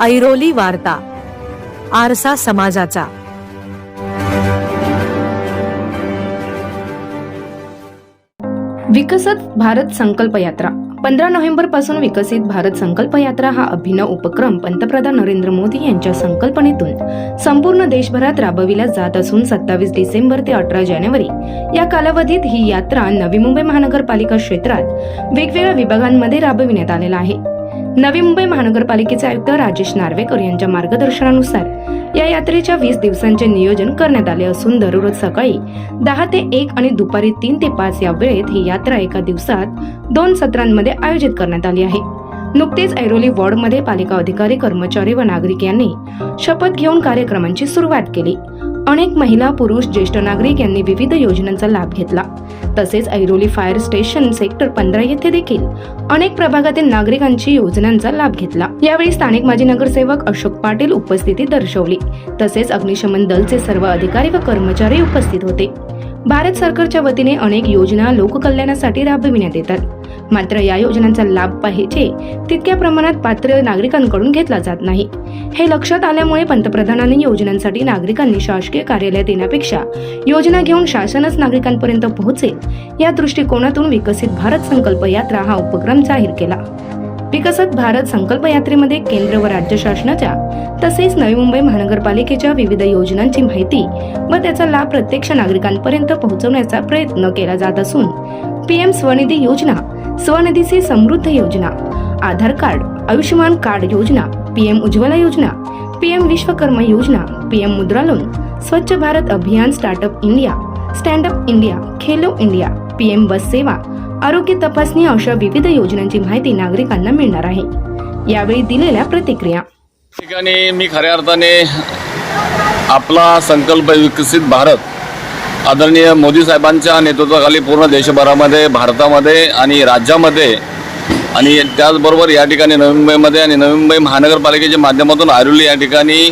ऐरोली वार्ता आरसा समाजाचा. विकसित भारत संकल्प यात्रा पंधरा नोव्हेंबरपासून विकसित भारत संकल्प यात्रा हा अभिनव उपक्रम पंतप्रधान नरेंद्र मोदी यांच्या संकल्पनेतून संपूर्ण देशभरात राबविला जात असून सत्तावीस डिसेंबर ते अठरा जानेवारी या कालावधीत ही यात्रा नवी मुंबई महानगरपालिका क्षेत्रात वेगवेगळ्या विभागांमध्ये राबविण्यात आलेला आहे. नवी मुंबई महानगरपालिकेचे आयुक्त राजेश नार्वेकर यांच्या मार्गदर्शनानुसार या यात्रेच्या वीस दिवसांचे नियोजन करण्यात आले असून दररोज सकाळी दहा ते एक आणि दुपारी तीन ते पाच या वेळेत ही यात्रा एका दिवसात दोन सत्रांमध्ये आयोजित करण्यात आली आहे. नुकतेच ऐरोली वॉर्डमध्ये पालिका अधिकारी कर्मचारी व नागरिक यांनी शपथ घेऊन कार्यक्रमांची सुरुवात केली. अनेक महिला पुरुष ज्येष्ठ नागरिक यांनी विविध योजनांचा लाभ घेतला. तसेच ऐरोली फायर स्टेशन सेक्टर पंधरा येथे देखील अनेक प्रभागातील नागरिकांची योजनांचा लाभ घेतला. यावेळी स्थानिक माजी नगरसेवक अशोक पाटील उपस्थिती दर्शवली. तसेच अग्निशमन दलचे सर्व अधिकारी व कर्मचारी उपस्थित होते. भारत सरकारच्या वतीने अनेक योजना लोककल्याणासाठी राबविण्यात येतात. मात्र या योजनांचा लाभ पाहिजे तितक्या प्रमाणात पात्र नागरिकांकडून घेतला जात नाही. हे लक्षात आल्यामुळे पंतप्रधानांनी योजनांसाठी नागरिकांनी शासकीय कार्यालयात येण्यापेक्षा योजना घेऊन शासनच नागरिकांपर्यंत पोहोचेल या दृष्टिकोनातून विकसित भारत संकल्प यात्रा हा उपक्रम जाहीर केला. विकसित भारत संकल्प यात्रेमध्ये केंद्र व राज्य शासनाच्या तसेच नवी मुंबई महानगरपालिकेच्या विविध योजनांची माहिती व त्याचा लाभ प्रत्यक्ष नागरिकांपर्यंत पोहोचवण्याचा प्रयत्न केला जात असून पीएम स्वनिधी योजना स्वनिधीचे समृद्ध योजना आधार कार्ड आयुष्यमान कार्ड योजना पीएम उज्ज्वला योजना पीएम विश्वकर्मा योजना पीएम मुद्रा loan Swachh Bharat Abhiyan startup India stand up India Khelo India PM bus Seva आरोग्य तपासणी अशा विविध योजनांची माहिती नागरिकांना मिळणार आहे. यावेळी दिलेल्या प्रतिक्रिया. ठिकाणी मी खऱ्या अर्थाने आपला संकल्प विकसित भारत आदरणीय मोदी साहेबांच्या नेतृत्वाखाली पूर्ण देशभरामध्ये भारतामध्ये आणि राज्यामध्ये आणि त्याचबरोबर या ठिकाणी नवी मुंबईमध्ये आणि नवी मुंबई महानगरपालिकेच्या माध्यमातून आरुली या ठिकाणी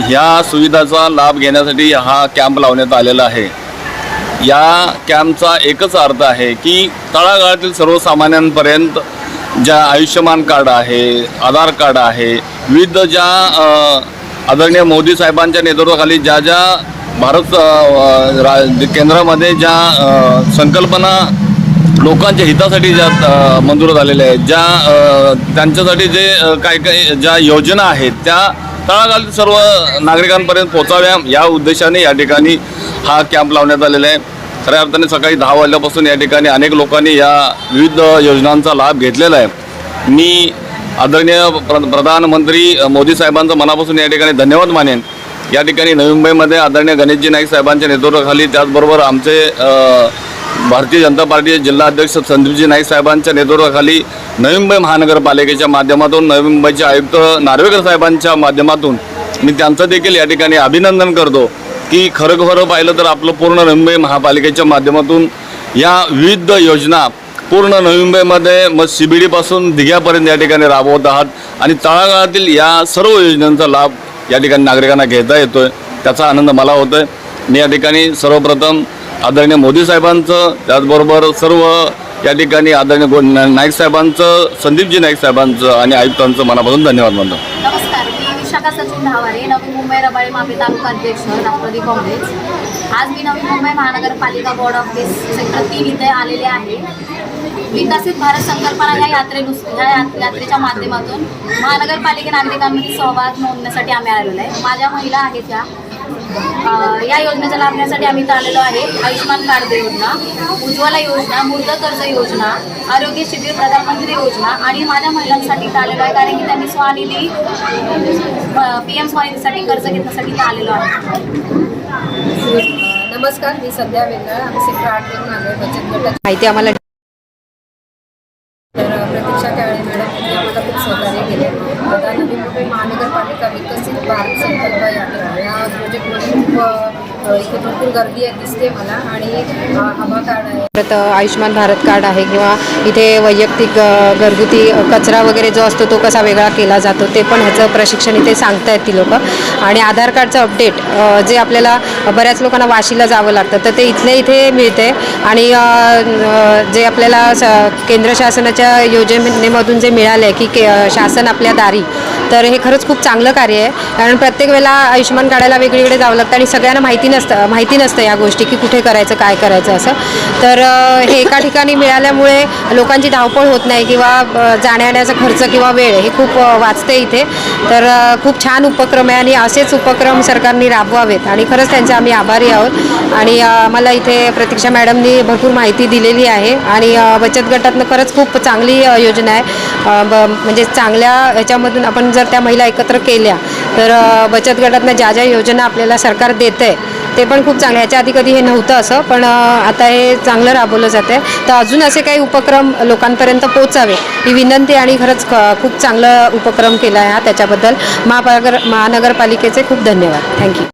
ह्या सुविधाचा लाभ घेण्यासाठी हा कॅम्प लावण्यात आलेला आहे. या कॅम्पचा एकच अर्थ आहे की तळागाळातील सर्वसामान्यांपर्यंत ज्या आयुष्यमान कार्ड आहे आधार कार्ड आहे विविध ज्या आदरणीय मोदी साहेबांच्या नेतृत्वाखाली ज्या ज्या भारत रा केंद्रामध्ये ज्या संकल्पना लोकांच्या हितासाठी ज्या मंजूर झालेल्या आहेत ज्या त्यांच्यासाठी जे काही काय काय ज्या योजना आहेत त्या तळागाळातील सर्व नागरिकांपर्यंत पोचाव्या या उद्देशाने या ठिकाणी हा कॅम्प लावण्यात आलेला आहे. खऱ्या अर्थाने सकाळी दहा वाजल्यापासून या ठिकाणी अनेक लोकांनी या विविध योजनांचा लाभ घेतलेला आहे. मी आदरणीय प्र प्रधानमंत्री मोदी साहेबांचं मनापासून या ठिकाणी धन्यवाद मानेन. या ठिकाणी नवी मुंबईमध्ये आदरणीय गणेशजी नाईक साहेबांच्या नेतृत्वाखाली त्याचबरोबर आमचे भारतीय जनता पार्टीचे जिल्हा अध्यक्ष संदीपजी नाईक साहेबांच्या नेतृत्वाखाली नवी मुंबई महानगरपालिकेच्या माध्यमातून नवी मुंबईचे आयुक्त नार्वेकर साहेबांच्या माध्यमातून मी त्यांचं देखील या ठिकाणी अभिनंदन करतो की खरं खरं पाहिलं तर आपलं पूर्ण नवी मुंबई महापालिकेच्या माध्यमातून या विविध योजना पूर्ण नवी मुंबईमध्ये मग सी बी डीपासून दिघ्यापर्यंत या ठिकाणी राबवत आहात. आणि तळागाळातील या सर्व योजनांचा लाभ या ठिकाणी नागरिकांना घेता येतोय. त्याचा आनंद मला होतो आहे मी या ठिकाणी सर्वप्रथम आदरणीय मोदी साहेबांचं त्याचबरोबर सर्व या ठिकाणी आदरणीय गो नाईक साहेबांचं संदीपजी नाईक साहेबांचं आणि आयुक्तांचं मनापासून धन्यवाद म्हणतो नमस्कार मी विशाखा सचिन धावारे नवी मुंबई रबाळे मापी तालुका अध्यक्ष राष्ट्रवादी काँग्रेस. आज मी नवी मुंबई महानगरपालिका बोर्ड ऑफिस सेक्टर तीन इथे आलेले आहे. विकसित भारत संकल्पना या यात्रेनुस ह्या यात- यात्रेच्या माध्यमातून महानगरपालिका नागरिकांमध्ये सहभाग नोंदण्यासाठी आम्ही आलेलो आहे. माझ्या महिला आहेत या. या योजनेचा लाभ घेण्यासाठी आम्ही इथं आलेलो आहे. आयुष्यमान कार्ड योजना उज्ज्वला योजना मुर्द कर्ज योजना आरोग्य शिबिर प्रधानमंत्री योजना आणि माझ्या महिलांसाठी इथं आलेलो आहे. कारण की त्यांनी स्वनिधी पी एम स्वनिधीसाठी कर्ज घेण्यासाठी इथं आलेलो आहे. नमस्कार मी संध्या वेंगळ. आम्ही सेक्टर आठ वरून आलो बचत गटाची माहिती आम्हाला प्रतीक्षा काळे मॅडम यांनी आम्हाला खूप सहकार्य केले. आता नवी मुंबई महानगरपालिका विकसित भारत संकल्प यात्रा या इथे भरपूर गर्दी दिसते मला आणि अ, कार्ड आहे. परत आयुष्यमान भारत कार्ड आहे किंवा इथे वैयक्तिक घरगुती कचरा वगैरे जो असतो तो कसा वेगळा केला जातो ते पण ह्याचं प्रशिक्षण इथे सांगतायत ती लोक. आणि आधार कार्डचं अपडेट जे आपल्याला बऱ्याच लोकांना वाशीला जावं लागतं तर ते इथल्या इथे मिळते. आणि जे आपल्याला स- केंद्र शासनाच्या योजनेमधून जे मिळालं आहे की के शासन आपल्या दारी तर हे खरंच खूप चांगलं कार्य आहे. कारण प्रत्येक वेळेला आयुष्यमान काढायला वेगळीकडे जावं लागतं आणि सगळ्यांना माहिती नसतं माहिती नसतं या गोष्टी की कुठे करायचं काय करायचं असं. तर हे एका ठिकाणी मिळाल्यामुळे लोकांची धावपळ होत नाही किंवा जाण्या जाण्यायेण्याचा खर्च किंवा वेळ हे खूप वाचते इथे. तर खूप छान उपक्रम आहे आणि असेच उपक्रम सरकारने राबवावेत आणि खरंच त्यांचे आम्ही आभारी आहोत. आणि मला इथे प्रतीक्षा मॅडमनी भरपूर माहिती दिलेली आहे आणि बचत गटातनं खरंच खूप चांगली योजना आहे. ब- म्हणजे चांगल्या ह्याच्यामधून आपण जर त्या महिला एकत्र केल्या तर बचत गटातनं ज्या ज्या योजना आपल्याला सरकार देतं आहे ते पण खूप चांगलं ह्याच्या आधी कधी हे नव्हतं असं पण आता हे चांगलं राबवलं जातं आहे तर अजून असे काही उपक्रम लोकांपर्यंत पोचावे ही विनंती आणि खरंच खूप चांगलं उपक्रम केला आहे हा त्याच्याबद्दल. महापागर महानगरपालिकेचे खूप धन्यवाद. थँक्यू